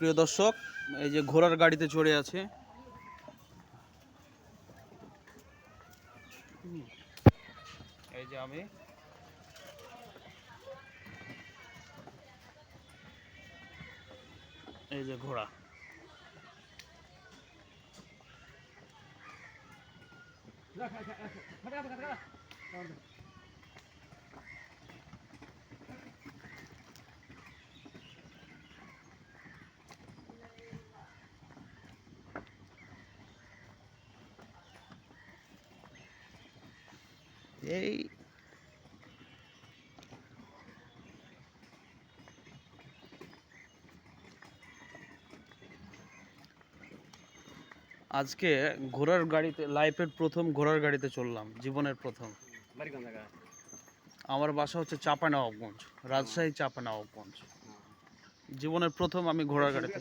প্রিয় দর্শক এই যে ঘোড়ার গাড়িতে চড়ে আছে। এই যে আমি। এই যে ঘোড়া। এই আজকে ঘোড়ার গাড়িতে লাইফের প্রথম ঘোড়ার গাড়িতে চললাম জীবনের প্রথম। আমার বাসা হচ্ছে চাপানবাবগঞ্জ রাজশাহী চাপানবাবগঞ্জ জীবনের প্রথম আমি ঘোড়ার গাড়িতে।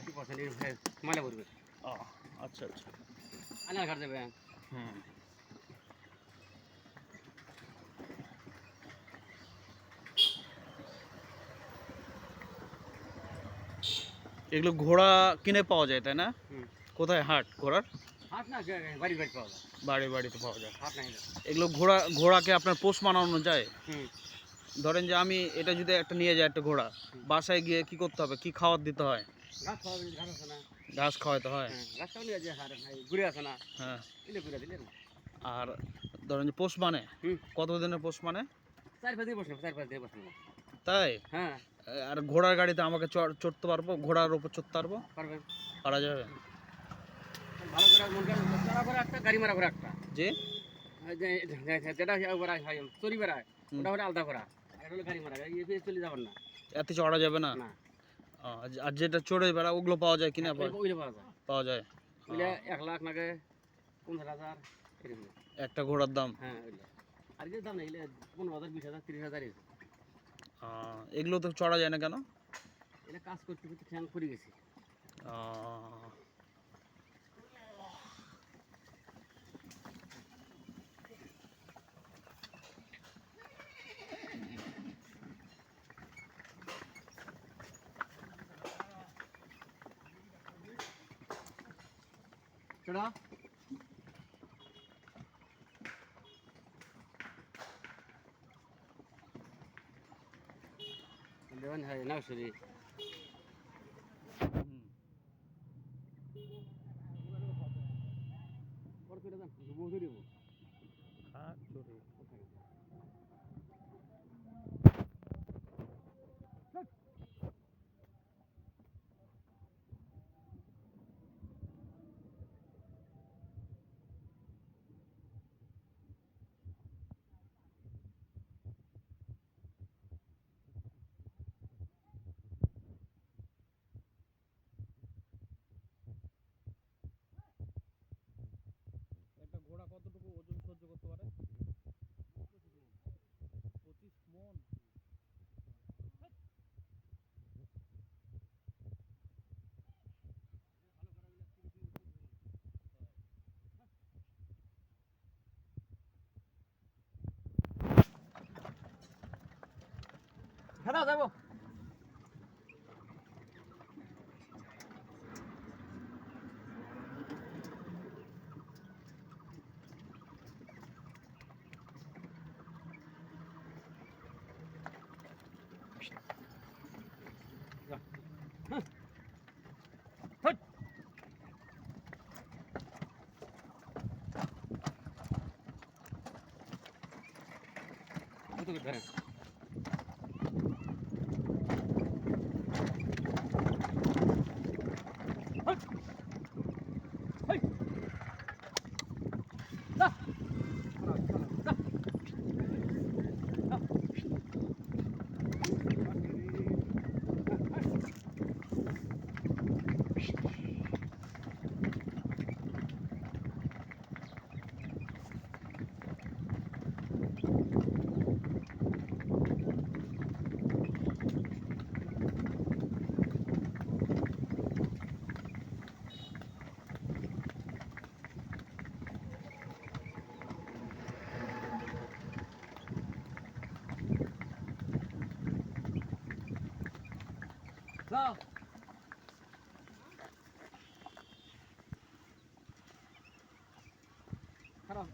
আচ্ছা আচ্ছা। হুম। এগুলো ঘোড়া কিনে পাওয়া যায় তাই না? কোথায়? হাট ঘোড়ার? বাড়ি বাড়িতে পাওয়া যায়। এগুলো ঘোড়া ঘোড়াকে আপনার পোষ মানানো যায়? ধরেন যে আমি এটা যদি একটা নিয়ে যাই একটা ঘোড়া বাসায় গিয়ে কি করতে হবে? কি খাবার দিতে হয়? ঘাস খাওয়াতে হয়? হ্যাঁ হ্যাঁ। আর ধরেন যে পোষ মানে? হুম। কত দিনের পোষ মানে? তাই? হ্যাঁ। আর ঘোড়ার গাড়িতে আমাকে চড়- চড়তে পারব ঘোড়ার উপর চড়তে পারব? পারা যাবে? ভালো করে করে চড়া একটা গাড়ি মারা করে একটা। যে? এতে চড়া যাবে না? আর- যেটা চড়ে বেড়া ওগুলো পাওয়া যায় কিনা পাওয়া যায়। এক লাখ নাকি পনেরো হাজার একটা ঘোড়ার দাম? হ্যাঁ আর দাম নেই পনেরো হাজার বিশ হাজার তিরিশ হাজার এগুলো তো চড়া যায় না কেন? এটা কাজ করতে করতে ঠ্যাং পড়ে গেছি। আহ, সেটা দেবেন হ্যাঁ নাও সরি হুম। হ্যাঁ যাব কত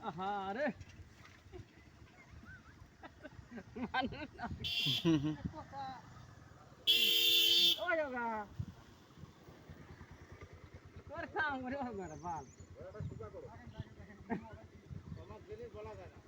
করে ধরেন খারাপ আহা রে মানুষ না। ওই যোগা তোর কাম করে। হবে সুগা করো আমার জিনিস বলা যায় না।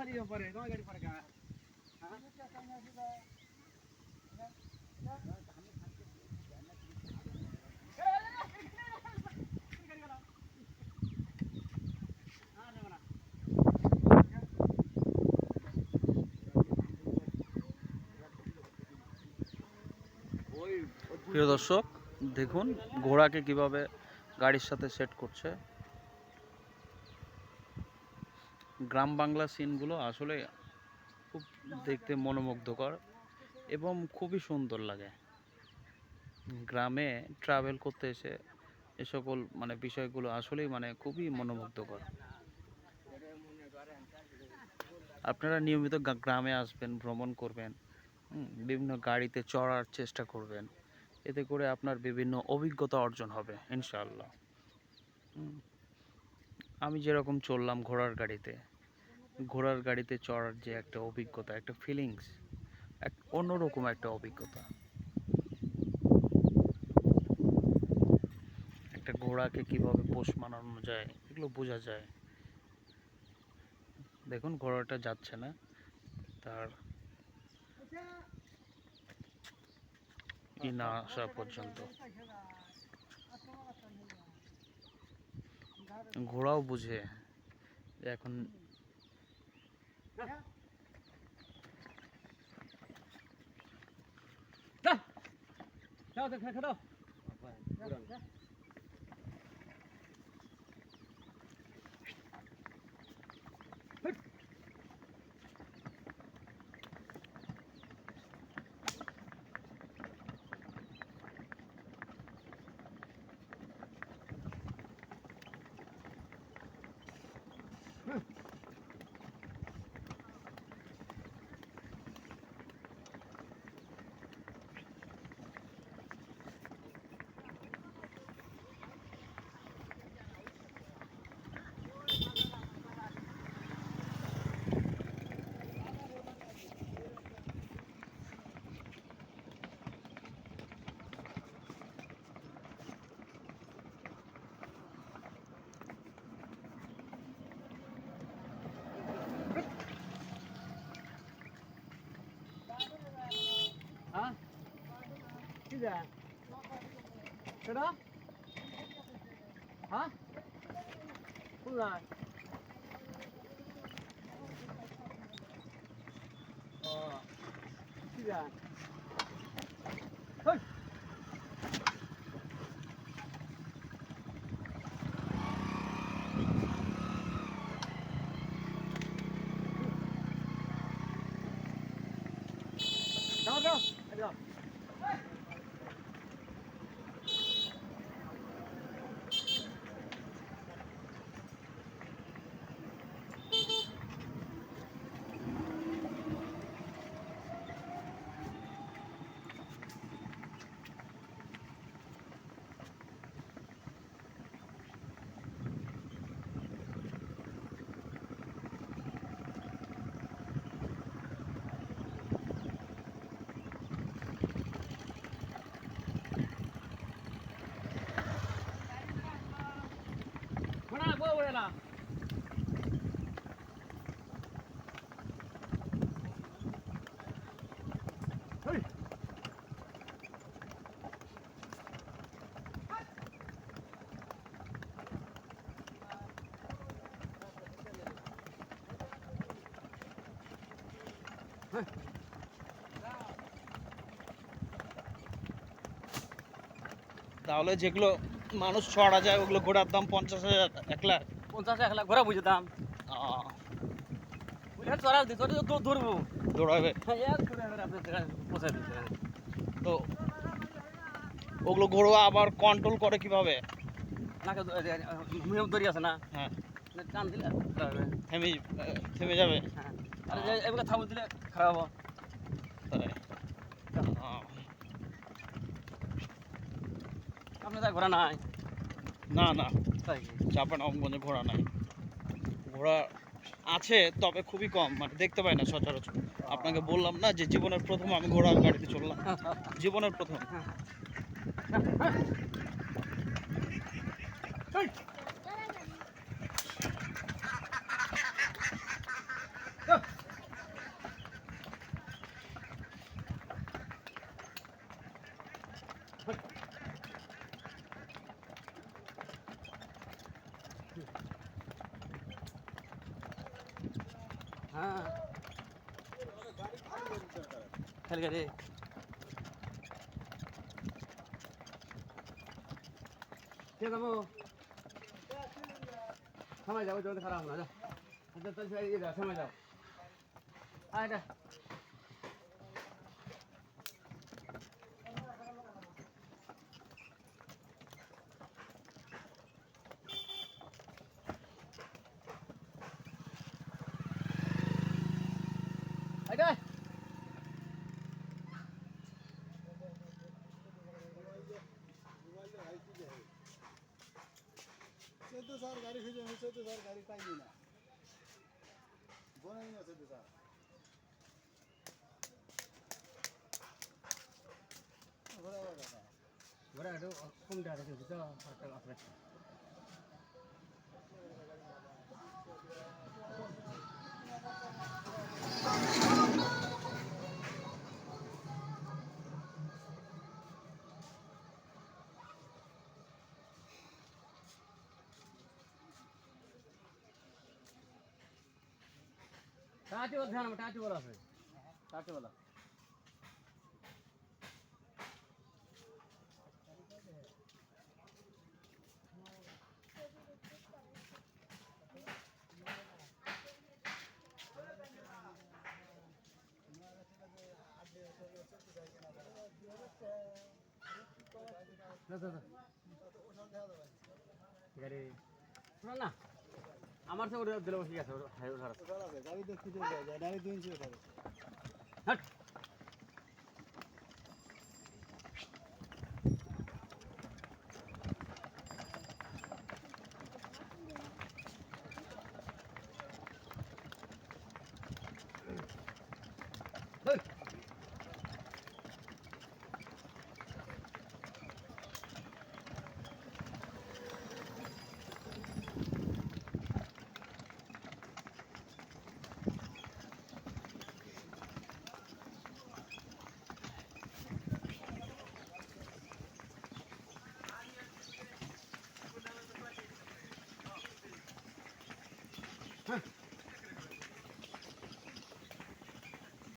পরে ফালি পরে গাড়ি পরে প্রিয় দর্শক দেখুন ঘোড়াকে কীভাবে গাড়ির সাথে সেট করছে। গ্রাম বাংলা সিনগুলো আসলে খুব দেখতে মনোমুগ্ধকর এবং খুবই সুন্দর লাগে। গ্রামে ট্রাভেল করতে এসে এ সকল মানে বিষয়গুলো আসলেই মানে খুবই মনোমুগ্ধকর। আপনারা নিয়মিত গ্রামে আসবেন, ভ্রমণ করবেন বিভিন্ন গাড়িতে চড়ার চেষ্টা করবেন। এতে করে আপনার বিভিন্ন অভিজ্ঞতা অর্জন হবে, ইনশাআল্লাহ। হুম। আমি যেরকম চললাম ঘোড়ার গাড়িতে ঘোড়ার গাড়িতে চড়ার যে একটা অভিজ্ঞতা, একটা ফিলিংস এক অন্যরকম একটা অভিজ্ঞতা। একটা ঘোড়াকে কীভাবে পোষ মানানো যায়, এগুলো বোঝা যায়। দেখুন, ঘোড়াটা যাচ্ছে না, তার ই না আসা পর্যন্ত। ঘোড়াও বুঝে এখন যাও তো খেয়ে দাও হ্যাঁ কি যা কেডা হ্যাঁ? কোথায় ও কি যা Hey. তাহলে যেগুলো মানুষ ছড়া যায় ওগুলো ঘোড়ার দাম পঞ্চাশ হাজার এক লাখ পঞ্চাশ এক লাখ ঘোরা বুঝে দাম। আহ, দিই চড়ে তো ধরবো। দৌড়াবে। হ্যাঁ তো ওগুলো ঘোড়া আবার কন্ট্রোল করে কীভাবে? নাকে দড়ি আছে না? হ্যাঁ। না, টান দিলে থেমে থেমে যাবে? হ্যাঁ আর এবার থামু দিলে খারাপ হবে। আপনার ঘোরা নাই? না না। তাই? অঙ্গনে চাপা ঘোড়া নাই। ঘোড়া আছে, তবে খুবই কম। মানে দেখতে পাই না সচরাচর। আপনাকে বললাম না যে জীবনের প্রথম আমি ঘোড়ার গাড়িতে চললাম জীবনের প্রথম। হ্যাঁ। খেলে যাব? সময় যাব জলদি খারাপ না যা। আচ্ছা সময় যাও। আয় চোদ্দ সার গাড়ি খুঁজে চোদ্দ সার গাড়ি পাইনি না বোনাই না চোদ্দ সার ঘোরা ঘোরা একটু কম দেওয়া দেখেছি তো বল ধ্যান টাটি বল আছে। টাটি বল। না না না গাড়ি। না। আমার সঙ্গে দিলে ঠিক আছে ওটা হাই ওঠার